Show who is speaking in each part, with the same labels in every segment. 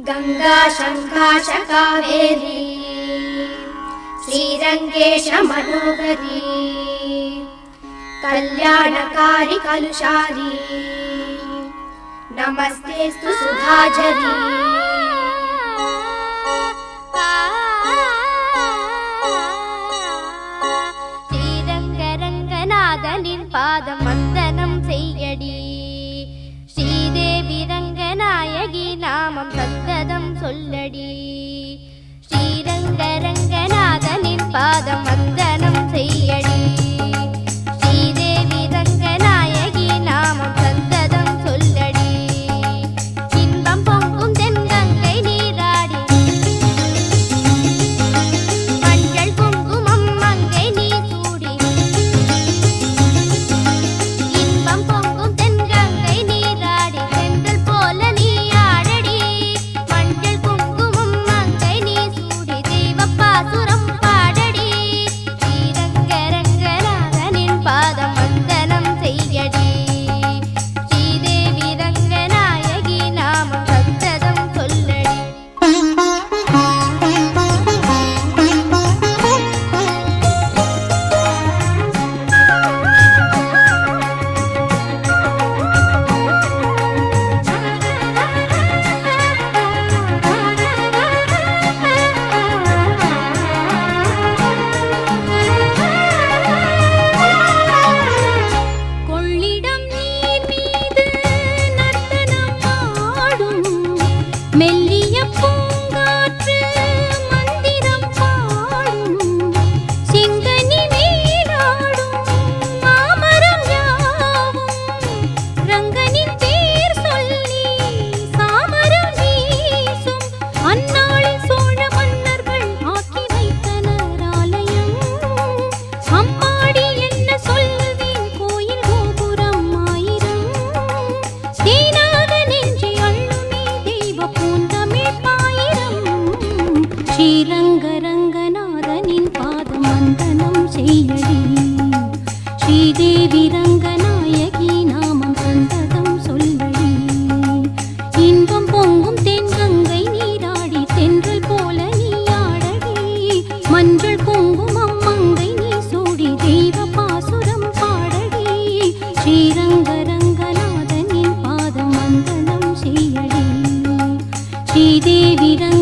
Speaker 1: गङ्गा शङ्काशकावेरी श्रीरङ्गेश मनोहरी कल्याणकारि कलुषारी
Speaker 2: नमस्ते स्तु सुधाजरी श्रीरङ्गरङ्गनादनिन् पादमन्दनं ரங்கநாயகி நாமம் சந்ததம் சொல்லடி. ஸ்ரீரங்க ரங்கநாதனின் பாதம் வந்த ஸ்ரீரங்கரங்கநாதனின் பாதம் வந்தனம் செய்யடி. ஸ்ரீதேவி ரங்கநாயகி நாமம் சந்ததம் சொல்லடி இன்பம் பொங்கும் தென்கங்கை நீராடி தென்றல் போல நீ ஆடடி. மஞ்சள் பொங்கும் அம்மங்கை நீ சூடி தெய்வ பாசுரம் பாடடி. ஸ்ரீரங்கரங்கநாதனின் பாதம் வந்தனம் செய்யடி. ஸ்ரீதேவி ரங்க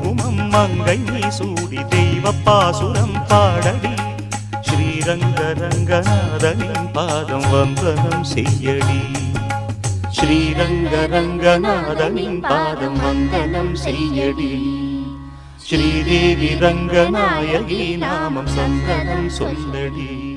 Speaker 3: மங்கை சூடி தெய்வ பாசுரம் பாடடி. ஸ்ரீரங்க ரங்கநாதனின் பாதம் வந்தனம் செய்யடி. ஸ்ரீரங்க ரங்கநாதனின் பாதம் வந்தனம் செய்யடி. ஸ்ரீதேவி ரங்கநாயகி நாமம் சந்தனம் சொல்லடி